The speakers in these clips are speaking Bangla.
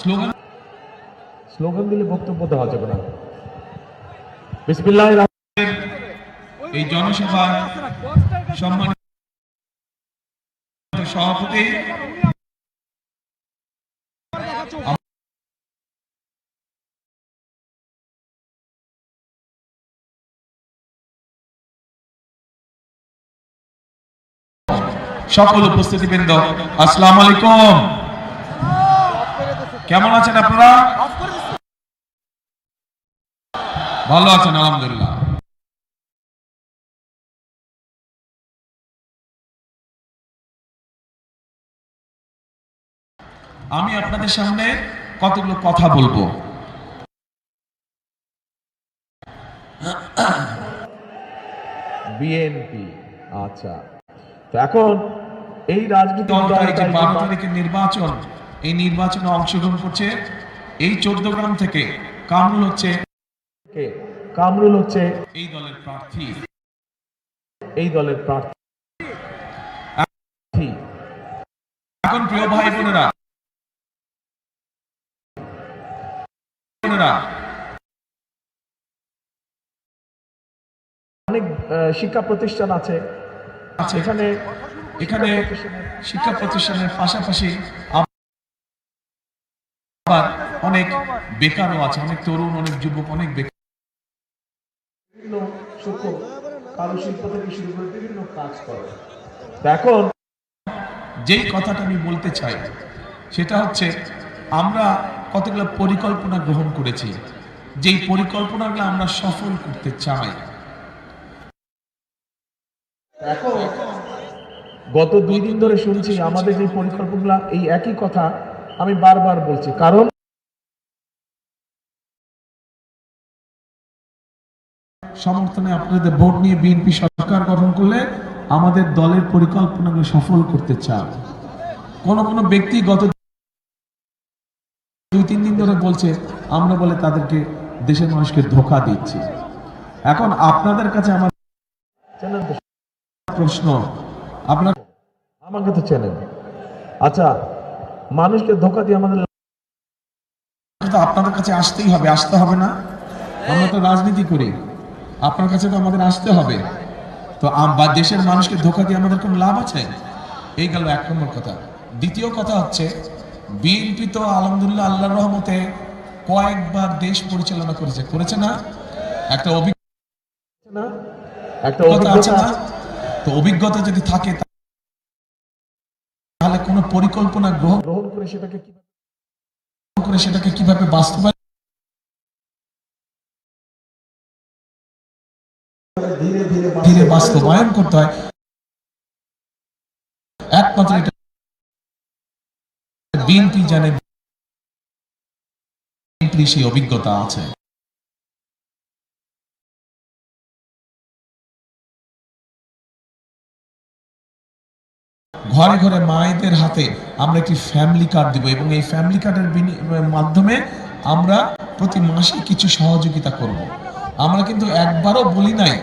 স্লোগান? স্লোগান দিলে বক্তব্য দেওয়া যাবে না। বিসমিল্লাহ এই জনসভার সম্মানিত সভাপতি। সকল উপস্থিতিবৃন্দ আসসালামু আলাইকুম। কেমন আছেন আপনারা? ভালো আছেন আলহামদুলিল্লাহ। আমি আপনাদের সামনে কতগুলো কথা বলব। বিএনপি আচ্ছা। তো এখন এই রাজনীতি নির্বাচন এই নির্বাচনে অংশগ্রহণ করছে এই চোদ্দ গ্রাম থেকে কামরুল হচ্ছে কামরুল হচ্ছে এই দলের প্রার্থী। এই দলের প্রার্থী। এখন প্রিয় ভাই বোনেরা। বোনেরা। অনেক শিক্ষা প্রতিষ্ঠান আছে। আছে। এখানে এখানে শিক্ষা প্রতিষ্ঠানের পাশাপাশি আবার অনেক বেকারও আছে, অনেক তরুণ, অনেক যুবক, অনেক বেকার। যেই কথাটা আমি বলতে চাই, সেটা হচ্ছে আমরা কতগুলো পরিকল্পনা গ্রহণ করেছি, যেই পরিকল্পনাগুলো আমরা সফল করতে চাই। গত দুই দিন ধরে শুনছি আমাদের যে পরিকল্পনা এই একই কথা আমি বারবার বলছি কারণ সমর্থনে আপনাদের ভোট নিয়ে বিএনপি সরকার গঠন করলে আমাদের দলের পরিকল্পনাগুলো সফল করতে চান। কোন কোন ব্যক্তি গত দুই তিন দিন ধরে বলছে আমরা বলে তাদেরকে দেশের মানুষকে ধোকা দিচ্ছি। এখন আপনাদের কাছে আমার প্রশ্ন আপনার আমাকে তো চেনেন। আচ্ছা মানুষকে ধোকা দিয়ে আমাদের তো আপনাদের কাছে আসতেই হবে আসতে হবে না। আমরা তো রাজনীতি করি। আপনার কাছে তো আমাদের আসতে হবে। তো বা দেশের মানুষকে ধোকা দিয়ে আমাদের কোনো লাভ আছে? এই গেল এক নম্বর কথা। দ্বিতীয় কথা হচ্ছে বিএনপি তো আলহামদুলিল্লাহ আল্লাহ রহমতে কয়েকবার দেশ পরিচালনা করেছে। করেছে না? একটা না। একটা অভিজ্ঞতা আছে না? তো অভিজ্ঞতা যদি থাকে তাহলে কোনো পরিকল্পনা গ্রহণ গ্রহণ করে সেটাকে করে সেটাকে কীভাবে বাস্তবায়ন ধীরে ধীরে ধীরে বাস্তবায়ন করতে হয়। একমাত্র এটা বিএনপি জানে সেই অভিজ্ঞতা আছে। ঘরে ঘরে মায়েদের হাতে আমরা একটি ফ্যামিলি কার্ড দিব এবং এই ফ্যামিলি কার্ডের মাধ্যমে আমরা প্রতি মাসে কিছু সহযোগিতা করব। আমরা কিন্তু একবারও বলি নাই,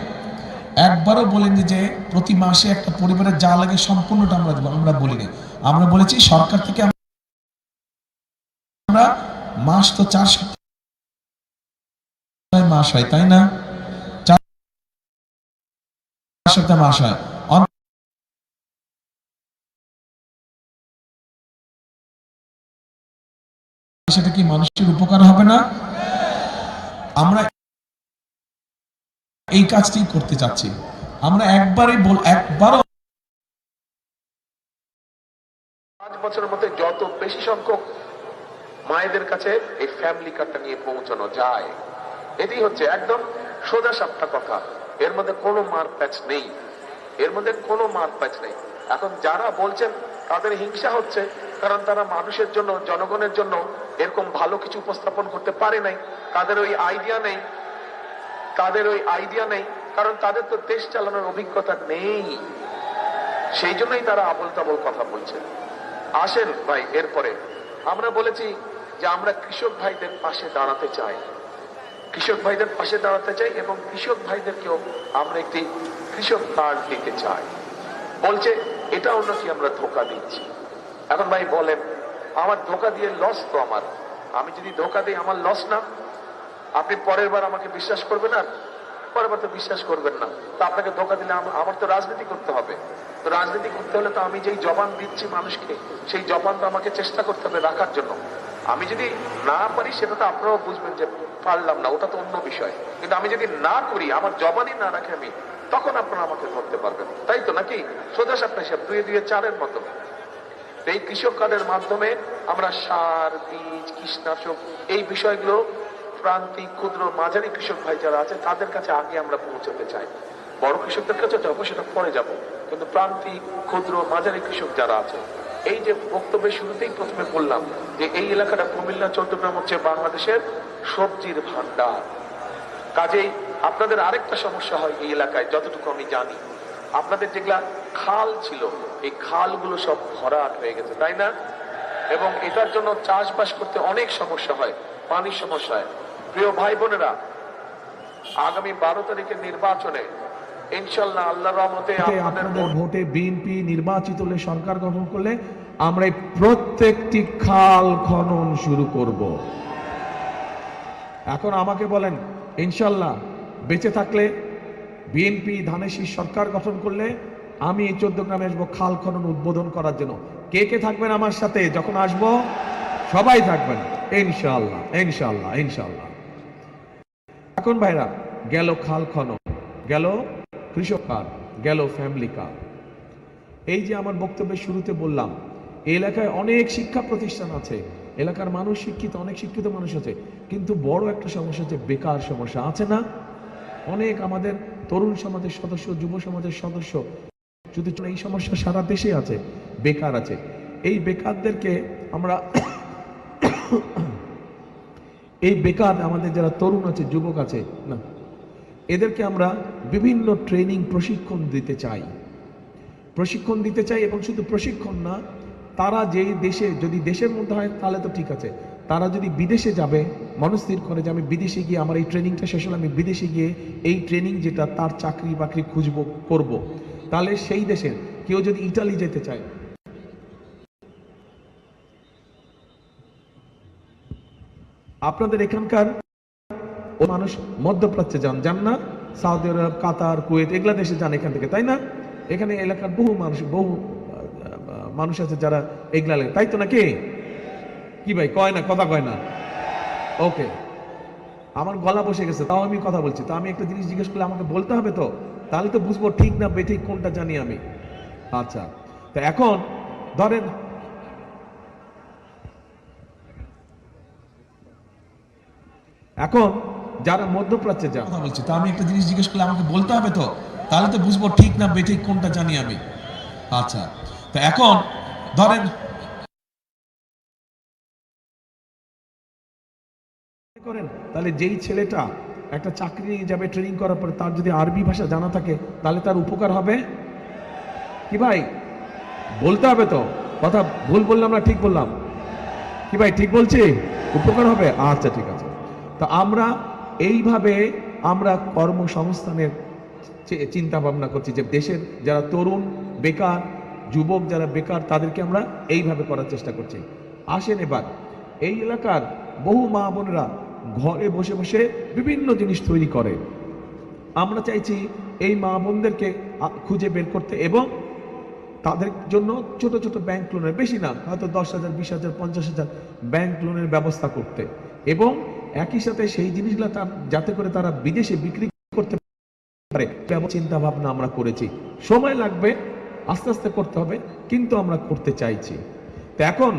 একবারও বলিনি যে প্রতি মাসে একটা পরিবারের যা লাগে সম্পূর্ণটা আমরা দেবো, আমরা বলিনি। আমরা বলেছি সরকার থেকে আমরা মাস তো চার মাস হয়, তাই না? চার মাস হয়। মানুষের উপকার হবে না। আমরা এই কাজটি করতে চাচ্ছি। আমরা একবারই বল, একবারও পাঁচ বছরের মধ্যে যত বেশি সংখ্যক মায়েদের কাছে এই ফ্যামিলি কার্ডটা নিয়ে পৌঁছানো যায় এটি হচ্ছে একদম সোজা সাপটা কথা। এর মধ্যে কোনো মার প্যাচ নেই। এর মধ্যে কোনো মার প্যাচ নেই। এখন যারা বলছেন তাদের হিংসা হচ্ছে, কারণ তারা মানুষের জন্য, জনগণের জন্য এরকম ভালো কিছু উপস্থাপন করতে পারে নাই। তাদের ওই আইডিয়া নেই। তাদের ওই আইডিয়া নেই। কারণ তাদের তো দেশ চালানোর অভিজ্ঞতা নেই। সেই জন্যই তারা আবল তাবল কথা বলছে। আসেন ভাই, এরপরে। আমরা বলেছি যে আমরা কৃষক ভাইদের পাশে দাঁড়াতে চাই। কৃষক ভাইদের পাশে দাঁড়াতে চাই এবং কৃষক ভাইদেরকেও আমরা একটি কৃষক কার্ড দিতে চাই। বলছে এটাও নাকি আমরা ধোকা দিচ্ছি। এখন ভাই বলেন, আমার ধোকা দিয়ে লস তো আমার। আমি যদি ধোকা দিই, আমার লস না? আপনি পরের বার আমাকে বিশ্বাস করবেন আর পরের বার তো বিশ্বাস করবেন না। তো আপনাকে ধোকা দিলে আমার তো রাজনীতি করতে হবে। তো রাজনীতি করতে হলে তো আমি যেই জবান দিচ্ছি মানুষকে, সেই জবান তো আমাকে চেষ্টা করতে হবে রাখার জন্য। আমি যদি না পারি, সেটা তো আপনারাও বুঝবেন যে পারলাম না, ওটা তো অন্য বিষয়। কিন্তু আমি যদি না করি, আমার জবানই না রাখি আমি তখন আপনারা আমাকে ধরতে পারবেন। তাই তো নাকি? সোজা সাপটা হিসাব দুয়ে দুয়ে চারের মতো। এই কৃষক কার্ডের মাধ্যমে আমরা সার, বীজ, কীটনাশক, এই বিষয়গুলো প্রান্তিক, ক্ষুদ্র, মাঝারি কৃষক ভাই যারা আছে, তাদের কাছে আগে আমরা পৌঁছাতে চাই। বড় কৃষকদের কাছে যাব সেটা পরে যাব। কিন্তু প্রান্তিক, ক্ষুদ্র, মাঝারি কৃষক যারা আছে, এই যে বক্তব্যের শুরুতেই প্রথমে বললাম যে এই এলাকাটা কুমিল্লা, চট্টগ্রাম হচ্ছে বাংলাদেশের সবজির ভান্ডার কাজেই আপনাদের আরেকটা সমস্যা হয় এই এলাকায় যতটুকু আমি জানি। আপনাদের যেগুলা খাল ছিল এই খালগুলো সব ভরাট হয়ে গেছে তাই না? এবং এটার জন্য চাষবাস করতে অনেক সমস্যা হয় পানির সমস্যা হয়। প্রিয় ভাই বোনেরা আগামী বারো তারিখের নির্বাচনে ইনশাল্লাহ আল্লাহ রহমতে আপনাদের ভোট বিএনপি নির্বাচিত হলে সরকার গঠন করলে আমরা প্রত্যেকটি খাল খনন শুরু করব। এখন আমাকে বলেন ইনশাল্লাহ বেঁচে থাকলে বিএনপি ধানেশীর সরকার গঠন করলে আমি এই চোদ্দ গ্রামে আসব খাল খনন উদ্বোধন করার জন্য। কে কে থাকবেন আমার সাথে? যখন আসব, সবাই থাকবেন। ইনশাল্লাহ ইনশাল্লাহ ইনশাল্লাহ এখন ভাইরা, গেল খাল খনন, গেল কৃষক কার্ড, গেল ফ্যামিলি কার্ড। এই যে আমার বক্তব্যের শুরুতে বললাম এলাকায় অনেক শিক্ষা প্রতিষ্ঠান আছে। এলাকার মানুষ শিক্ষিত, অনেক শিক্ষিত মানুষ আছে। কিন্তু বড় একটা সমস্যা হচ্ছে বেকার সমস্যা। আছে না? অনেক আমাদের তরুণ সমাজের সদস্য, যুব সমাজের সদস্য, যদি এই সমস্যা সারা দেশে আছে, বেকার আছে। এই বেকারদেরকে আমরা এই বেকার আমাদের যারা তরুণ আছে, যুবক আছে, না, এদেরকে আমরা বিভিন্ন ট্রেনিং, প্রশিক্ষণ দিতে চাই। প্রশিক্ষণ দিতে চাই এবং শুধু প্রশিক্ষণ না, তারা যেই দেশে, যদি দেশের মধ্যে হয়, তাহলে তো ঠিক আছে। তারা যদি বিদেশে যাবে মনস্থির করে যে আমি বিদেশে গিয়ে আমার এই ট্রেনিংটা শেষ হলে আমি বিদেশে গিয়ে এই ট্রেনিং যেটা তার চাকরি বাকরি খুঁজবো, করব। তাহলে সেই দেশের কেউ যদি ইটালি যেতে চায়। আপনাদের এখানকার ও মানুষ মধ্যপ্রাচ্যে যান যান না? সৌদি আরব, কাতার, কুয়েত, এগুলা দেশে যান এখান থেকে, তাই না? এখানে এলাকার বহু মানুষ বহু মানুষ আছে যারা এগুলা তাই তো নাকি? কি ভাই? কয় না, কথা কয় না। ওকে আমার গলা বসে গেছে, তাও আমি কথা বলছি। তো আমি একটা জিনিস জিজ্ঞেস করলে আমাকে বলতে হবে তো? তাহলে তো বুঝব ঠিক না বেঠিক কোনটা জানি আমি। আচ্ছা তো এখন ধরেন এখন যারা মধ্যপ্রাচ্যে যান, কথা বলছি, তো আমি একটা জিনিস জিজ্ঞেস করলে আমাকে বলতে হবে তো? তাহলে তো বুঝব ঠিক না বেঠিক কোনটা জানি আমি। আচ্ছা তো এখন ধরেন তাহলে যেই ছেলেটা একটা চাকরি যাবে ট্রেনিং করার পরে তার যদি আরবি ভাষা জানা থাকে, তাহলে তার উপকার হবে? কি ভাই? বলতে হবে তো। কথা ভুল বললাম না, ঠিক বললাম? কি ভাই, ঠিক বলছি? উপকার হবে? আচ্ছা ঠিক আছে। তো আমরা এইভাবে আমরা কর্মসংস্থানের চিন্তা ভাবনা করছি যে দেশের যারা তরুণ, বেকার, যুবক যারা বেকার, তাদেরকে আমরা এইভাবে করার চেষ্টা করছি। আসেন এবার। এই এলাকার বহু মা বোনেরা ঘরে বসে বসে বিভিন্ন জিনিস তৈরি করে। আমরা চাইছি এই মা বোনদেরকে খুঁজে বের করতে এবং তাদের জন্য ছোট ছোট ব্যাংক লোনের বেশি না, হয়তো দশ হাজার, বিশ হাজার, পঞ্চাশ হাজার ব্যাংক লোনের ব্যবস্থা করতে। এবং একই সাথে সেই জিনিসগুলো তার, যাতে করে তারা বিদেশে বিক্রি করতে পারে চিন্তা ভাবনা আমরা করেছি। সময় লাগবে, আস্তে আস্তে করতে হবে, কিন্তু আমরা করতে চাইছি। তো এখন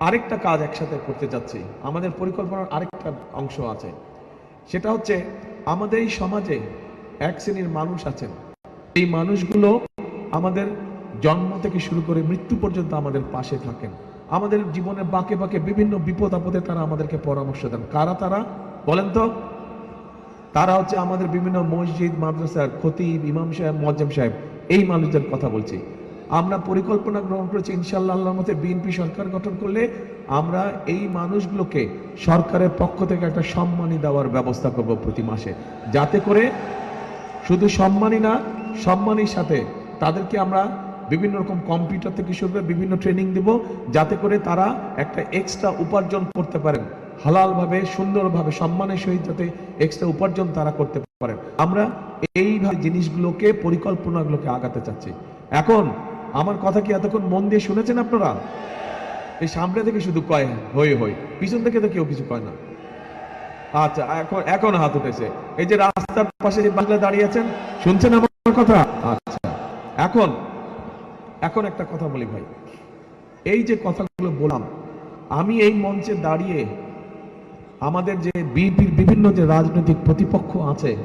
আরেকটা কাজ একসাথে করতে যাচ্ছি। আমাদের পরিকল্পনার আরেকটা অংশ আছে। সেটা হচ্ছে, আমাদের এই সমাজে এক শ্রেণির মানুষ আছেন। এই মানুষগুলো আমাদের জন্ম থেকে শুরু করে মৃত্যু পর্যন্ত আমাদের পাশে থাকেন। আমাদের জীবনে বাঁকে বাঁকে বিভিন্ন বিপদ আপদে তারা আমাদেরকে পরামর্শ দেন। কারা তারা? বলেন তো। তারা হচ্ছে আমাদের বিভিন্ন মসজিদ, মাদ্রাসার খতিব, ইমাম সাহেব মজ্জাম সাহেব। এই মানুষদের কথা বলছি। আমরা পরিকল্পনা গ্রহণ করেছি ইনশাল্লাহ আল্লাহর মতে বিএনপি সরকার গঠন করলে আমরা এই মানুষগুলোকে সরকারের পক্ষ থেকে একটা সম্মানী দেওয়ার ব্যবস্থা করব প্রতি মাসে। যাতে করে শুধু সম্মানই না, সম্মানের সাথে তাদেরকে আমরা বিভিন্ন রকম কম্পিউটার থেকে শুরু করে বিভিন্ন ট্রেনিং দেব, যাতে করে তারা একটা এক্সট্রা উপার্জন করতে পারেন। হালালভাবে, সুন্দরভাবে, সম্মানের সহিত যাতে এক্সট্রা উপার্জন তারা করতে পারেন। আমরা এইভাবে জিনিসগুলোকে, পরিকল্পনাগুলোকে আগাতে চাচ্ছি। এখন আমার কথা কি এতক্ষণ মন দিয়ে শুনেছেন আপনারা? এই সামনে থেকে শুধু কয়, হই হই। পিছন থেকে তো কেউ কিছু কয় না। আচ্ছা এখন এখন হাত উঠেছে। এই যে রাস্তার পাশে যে বাংলা দাঁড়িয়ে আছেন, শুনছেন আমার কথা? আচ্ছা এখন এখন একটা কথা বলি ভাই। এই যে কথাগুলো বললাম, আমি এই মঞ্চে দাঁড়িয়ে আমাদের যে বিএনপির বিভিন্ন যে রাজনৈতিক প্রতিপক্ষ আছে,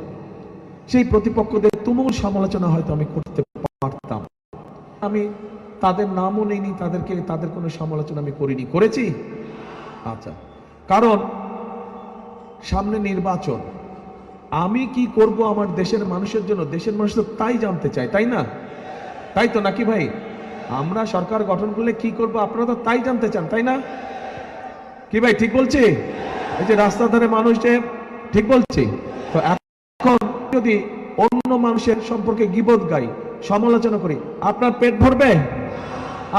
সেই প্রতিপক্ষদের তুমুল সমালোচনা হয়তো আমি করতে পারতাম। আমি তাদের নামও নেইনি, তাদেরকে, তাদের কোনো সমালোচনা আমি করিনি। করেছি? আচ্ছা। কারণ, সামনে নির্বাচন। আমি কি করব আমার দেশের মানুষের জন্য? দেশের মানুষ তো তাই জানতে চায়, তাই না? তাই তো নাকি ভাই? আমরা সরকার গঠন করলে কি করব? আপনারা তো তাই জানতে চান, তাই না? কি ভাই, ঠিক বলছি? এই যে রাস্তার ধারে মানুষ যে, ঠিক বলছি? তো এখন যদি অন্য মানুষের সম্পর্কে গিবত গাই সমালোচনা করি। আপনার পেট ভরবে?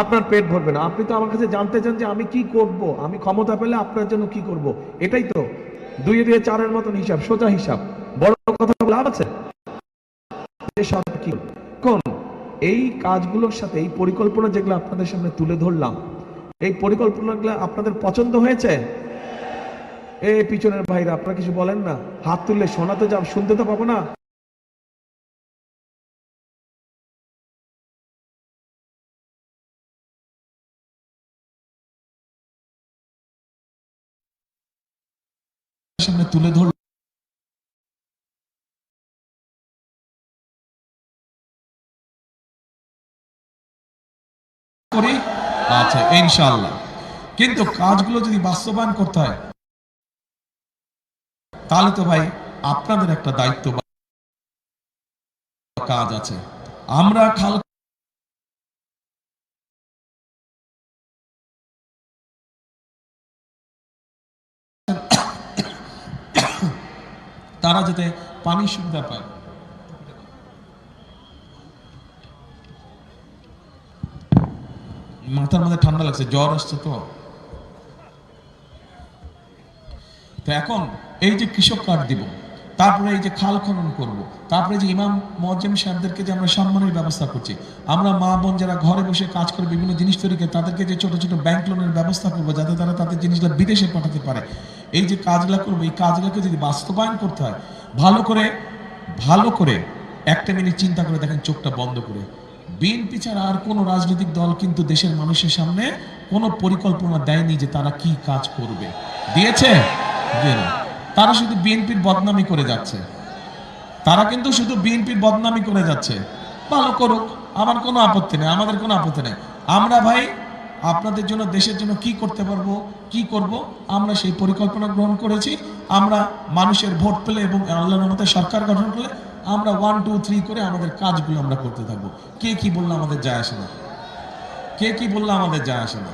আপনার পেট ভরবে না। আপনি তো আমার কাছে জানতে চান যে আমি কি করব? আমি ক্ষমতা পেলে আপনার জন্য কি করব? এটাই তো। দুই দুই চারের মতন হিসাব, সোজা হিসাব। বড় কথা লাভ আছে? যে সরকার কি? করবে? এখন এই কাজগুলোর সাথে, এই পরিকল্পনা যেগুলো আপনাদের সামনে তুলে ধরলাম, এই পরিকল্পনাগুলো আপনাদের পছন্দ হয়েছে? এই পিছনের ভাইরা, আপনারা কিছু বলেন না। হাত তুললে শোনাতে যাব শুনতে তো পাবো না। সামনে তুলে ধরল। করি আচ্ছা ইনশাআল্লাহ। কিন্তু কাজগুলো যদি বাস্তবায়ন করতে হয়, তাহলে তো ভাই আপনাদের একটা দায়িত্ব কাজ আছে। আমরা খাল তারা যাতে পানির সুবিধা পায় মাথার মধ্যে ঠান্ডা লাগছে, জ্বর আসছে তো এখন এই যে কৃষক কার্ড দিব, তারপরে এই যে খাল খনন করব। তারপরে যে ইমাম মজ্জেম সাহেবদেরকে যে আমরা সম্মানের ব্যবস্থা করছি, আমরা মা বোন যারা ঘরে বসে কাজ করে বিভিন্ন জিনিস তৈরি করে তাদেরকে যে ছোট ছোট ব্যাংক লোনের ব্যবস্থা করব, যাতে তারা তাদের জিনিসগুলো বিদেশে পাঠাতে পারে এই যে কাজগুলো করব, এই কাজগুলোকে যদি বাস্তবায়ন করতে হয়, ভালো করে ভালো করে একটা মিনিট চিন্তা করে দেখেন চোখটা বন্ধ করে। বিএনপি ছাড়া আর কোনো রাজনৈতিক দল কিন্তু দেশের মানুষের সামনে কোনো পরিকল্পনা দেয়নি যে তারা কি কাজ করবে। দিয়েছে? তারা শুধু বিএনপির বদনামি করে যাচ্ছে। তারা কিন্তু শুধু বিএনপির বদনামি করে যাচ্ছে। ভালো করুক, আমার কোনো আপত্তি নেই, আমাদের কোনো আপত্তি নেই। আমরা ভাই আপনাদের জন্য, দেশের জন্য কি করতে পারব, কি করব, আমরা সেই পরিকল্পনা গ্রহণ করেছি। আমরা মানুষের ভোট পেলে এবং আল্লাহর মতে সরকার গঠন করলে, আমরা ওয়ান টু থ্রি করে আমাদের কাজগুলো আমরা করতে থাকব। কে কি বলল আমাদের যায় আসে না? কে কি বলল আমাদের যায় আসে না?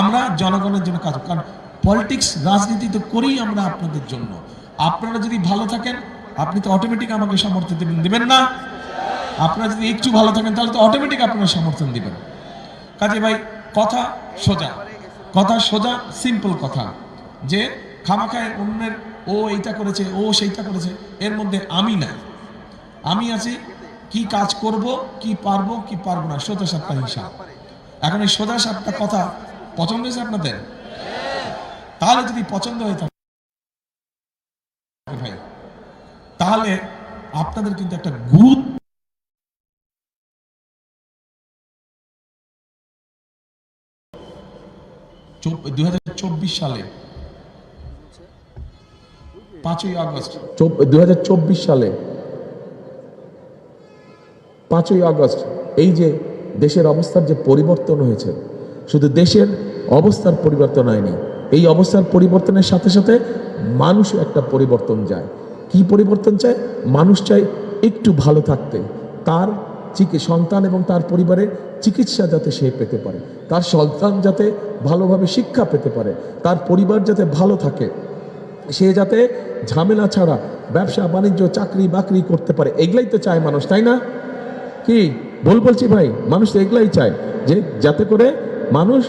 আমরা জনগণের জন্য কাজ কারণ পলিটিক্স রাজনীতি তো করি আমরা আপনাদের জন্য। আপনারা যদি ভালো থাকেন, আপনি তো অটোমেটিক আমাকে সমর্থন দেবেন। দেবেন না? আপনারা যদি একটু ভালো থাকেন, তাহলে তো অটোমেটিক আপনারা সমর্থন দিবেন। কাজে ভাই কথা সোজা। কথা সোজা সিম্পল কথা। যে খামাখায় অন্যের ও এইটা করেছে, ও সেইটা করেছে, এর মধ্যে আমি নাই। আমি আছি, কি কাজ করব, কি পারব কি পারব না, সোজা সাতটা হিসাব এখন এই সোজা সাতটা কথা পছন্দ হয়েছে আপনাদের? তাহলে যদি পছন্দ হয়ে থাকে, ভাই, তাহলে আপনাদের কিন্তু একটা গুরুত্ব দুই সালে, পাঁচই আগস্ট। দুই সালে, পাঁচই আগস্ট, এই যে দেশের অবস্থার যে পরিবর্তন হয়েছে, শুধু দেশের অবস্থার পরিবর্তন হয়নি, এই অবস্থার পরিবর্তনের সাথে সাথে মানুষও একটা পরিবর্তন যায় কি পরিবর্তন চায়? মানুষ চায় একটু ভালো থাকতে, তার সন্তান এবং তার পরিবারের চিকিৎসা যাতে সে পেতে পারে, তার সন্তান যাতে ভালোভাবে শিক্ষা পেতে পারে, তার পরিবার যাতে ভালো থাকে, সে যাতে ঝামেলা ছাড়া ব্যবসা, বাণিজ্য, চাকরি, বাকরি করতে পারে, এগুলাই তো চায় মানুষ, তাই না? কি ভুল বলছি ভাই? মানুষ তো এগুলাই চায় যে যাতে করে মানুষ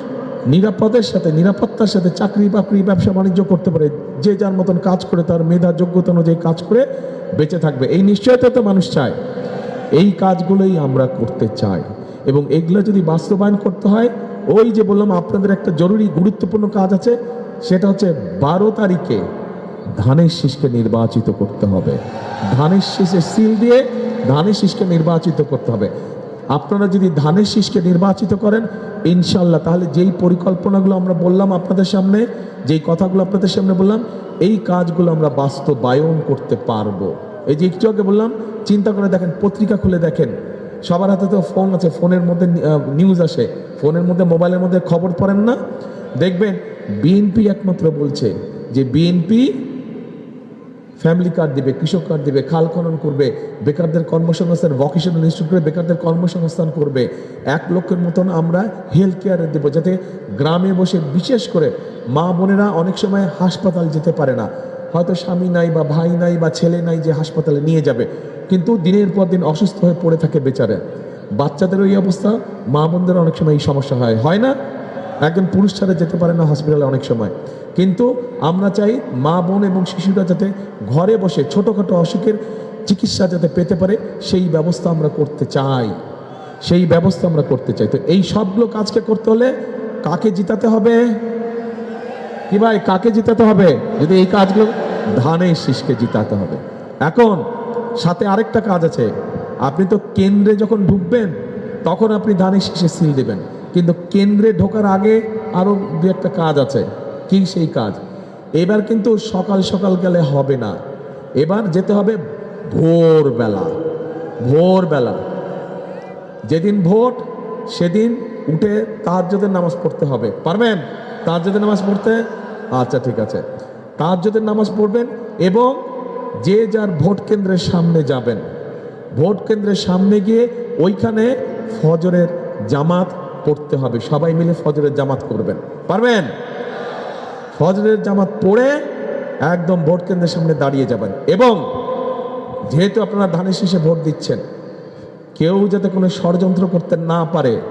নিরাপদের সাথে, নিরাপত্তার সাথে চাকরি, বাকরি, ব্যবসা, বাণিজ্য করতে পারে, যে যার মতন কাজ করে, তার মেধা, যোগ্যতা অনুযায়ী কাজ করে বেঁচে থাকবে, এই নিশ্চয়তা তো মানুষ চায়। এই কাজগুলোই আমরা করতে চাই। এবং এগুলো যদি বাস্তবায়ন করতে হয়, ওই যে বললাম আপনাদের একটা জরুরি, গুরুত্বপূর্ণ কাজ আছে, সেটা হচ্ছে বারো তারিখে ধানের শীষকে নির্বাচিত করতে হবে। ধানের শীষে সিল দিয়ে ধানের শীষকে নির্বাচিত করতে হবে। আপনারা যদি ধানের শীষকে নির্বাচিত করেন ইনশাল্লাহ তাহলে যেই পরিকল্পনাগুলো আমরা বললাম আপনাদের সামনে, যেই কথাগুলো আপনাদের সামনে বললাম, এই কাজগুলো আমরা বাস্তবায়ন করতে পারব। এই যে একটু আগে বললাম চিন্তা করে দেখেন, পত্রিকা খুলে দেখেন। সবার হাতে তো ফোন আছে, ফোনের মধ্যে নিউজ আসে। ফোনের মধ্যে মোবাইলের মধ্যে খবর পড়েন না। দেখবেন বিএনপি একমাত্র বলছে যে বিএনপি ফ্যামিলি কার্ড দিবে, কৃষক কার্ড দিবে, খাল খনন করবে, বেকারদের কর্মসংস্থান ভকেশনাল ইনস্টিটিউট করে বেকারদের কর্মসংস্থান করবে। এক লক্ষের মতন আমরা হেলথ কেয়ারে দেবো, যাতে গ্রামে বসে বিশেষ করে মা বোনেরা অনেক সময় হাসপাতাল যেতে পারে না। হয়তো স্বামী নাই বা ভাই নাই বা ছেলে নাই যে হাসপাতালে নিয়ে যাবে। কিন্তু দিনের পর দিন অসুস্থ হয়ে পড়ে থাকে বেচারে। বাচ্চাদের ওই অবস্থা, মা বোনদের অনেক সময় এই সমস্যা হয়। হয় না? একজন পুরুষ ছাড়া যেতে পারে না হসপিটালে অনেক সময়। কিন্তু আমরা চাই মা, বোন এবং শিশুরা যাতে ঘরে বসে ছোটোখাটো অসুখের চিকিৎসা যাতে পেতে পারে, সেই ব্যবস্থা আমরা করতে চাই। সেই ব্যবস্থা আমরা করতে চাই। তো এই সবগুলো কাজকে করতে হলে কাকে জিতাতে হবে? কি ভাই, কাকে জিতাতে হবে? যদি এই কাজগুলো ধানের শীষকে জিতাতে হবে। এখন সাথে আরেকটা কাজ আছে। আপনি তো কেন্দ্রে যখন ঢুকবেন, তখন আপনি ধানের শীষে সিল দেবেন। কিন্তু কেন্দ্রে ঢোকার আগে আরও দু একটা কাজ আছে। কি সেই কাজ? এবার কিন্তু সকাল সকাল গেলে হবে না। এবার যেতে হবে ভোরবেলা। ভোরবেলা। যেদিন ভোট, সেদিন উঠে তাহাজ্জুদের নামাজ পড়তে হবে। পারবেন? তাহাজ্জুদের নামাজ পড়তে? আচ্ছা ঠিক আছে। তাহাজ্জুদের নামাজ পড়বেন এবং যে যার ভোট কেন্দ্রের সামনে যাবেন। ভোট কেন্দ্রের সামনে গিয়ে ওইখানে ফজরের জামাত পড়তে হবে। সবাই মিলে ফজরের জামাত করবেন। পারবেন? ফজরের জামাত পড়ে একদম ভোট কেন্দ্রের সামনে দাঁড়িয়ে যাবেন। এবং যেহেতু আপনারা ধানের শেষে ভোট দিচ্ছেন, কেউ যাতে কোনো ষড়যন্ত্র করতে না পারে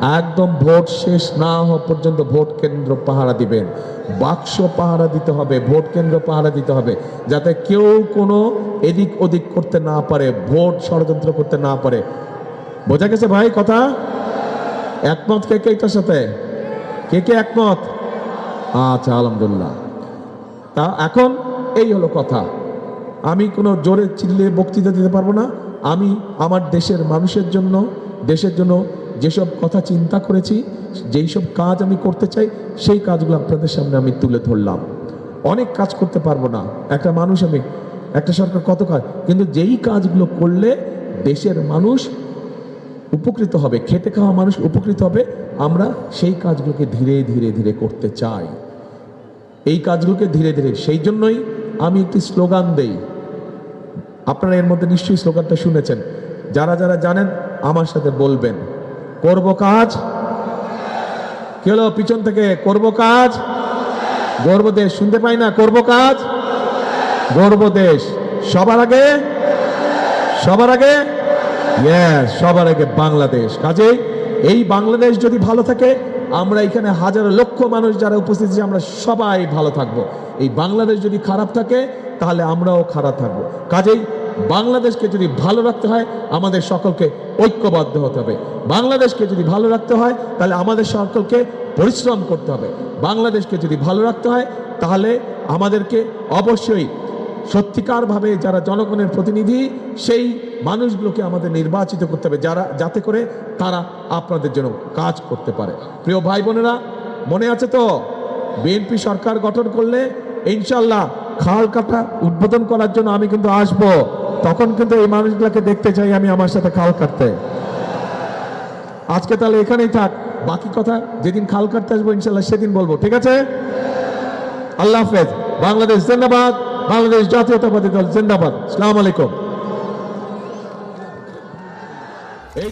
একদম ভোট শেষ না হওয়া পর্যন্ত ভোট কেন্দ্র পাহারা দিবেন। বাক্স পাহারা দিতে হবে, ভোট কেন্দ্র পাহারা দিতে হবে, যাতে কেউ কোনো এদিক ওদিক করতে না পারে, ভোট ষড়যন্ত্র করতে না পারে। বোঝা গেছে ভাই কথা? একমত কে কে এটার সাথে? কে কে একমত? আচ্ছা আলহামদুলিল্লাহ। তা এখন এই হলো কথা। আমি কোনো জোরে চিল্লে বক্তৃতা দিতে পারব না। আমি আমার দেশের মানুষের জন্য, দেশের জন্য যেসব কথা চিন্তা করেছি, যেই সব কাজ আমি করতে চাই, সেই কাজগুলো আপনাদের সামনে আমি তুলে ধরলাম। অনেক কাজ করতে পারব না। একটা মানুষ আমি, একটা সরকার কত কাজ, কিন্তু যেই কাজগুলো করলে দেশের মানুষ উপকৃত হবে খেতে খাওয়া মানুষ উপকৃত হবে, আমরা সেই কাজগুলোকে ধীরে ধীরে ধীরে করতে চাই। এই কাজগুলোকে ধীরে ধীরে, সেই জন্যই আমি একটি স্লোগান দেই। আপনারা এর মধ্যে নিশ্চয়ই স্লোগানটা শুনেছেন। যারা যারা জানেন, আমার সাথে বলবেন। করব কাজ? কি হলো পিছন থেকে? করব কাজ? গর্ব দেশ, শুনতে পাই না? করব কাজ? গর্ব দেশ। সবার আগে? সবার আগে? সবার আগে বাংলাদেশ। কাজেই এই বাংলাদেশ যদি ভালো থাকে, আমরা এখানে হাজার লক্ষ মানুষ যারা উপস্থিত আছে, আমরা সবাই ভালো থাকব। এই বাংলাদেশ যদি খারাপ থাকে, তাহলে আমরাও খারাপ থাকব। কাজেই বাংলাদেশকে যদি ভালো রাখতে হয়, আমাদের সকলকে ঐক্যবদ্ধ হতে হবে। বাংলাদেশকে যদি ভালো রাখতে হয়, তাহলে আমাদের সকলকে পরিশ্রম করতে হবে। বাংলাদেশকে যদি ভালো রাখতে হয়, তাহলে আমাদেরকে অবশ্যই সত্যিকারভাবে যারা জনগণের প্রতিনিধি, সেই মানুষগুলোকে আমাদের নির্বাচিত করতে হবে যারা, যাতে করে তারা আপনাদের জন্য কাজ করতে পারে। প্রিয় ভাই বোনেরা, মনে আছে তো? বিএনপি সরকার গঠন করলে ইনশাল্লাহ খাল কাটা উদ্বোধন করার জন্য আমি কিন্তু আসব। তখন কিন্তু এই মানুষগুলোকে দেখতে চাই আমি আমার সাথে খাল কাটতে। আজকে তাহলে এখানেই থাক, বাকি কথা যেদিন খাল কাটতে আসব ইনশাল্লাহ সেদিন বলব, ঠিক আছে? আল্লাহ হাফেজ। বাংলাদেশ জিন্দাবাদ, বাংলাদেশ জাতীয়তাবাদী দল জিন্দাবাদ। সালাম আলাইকুম। এই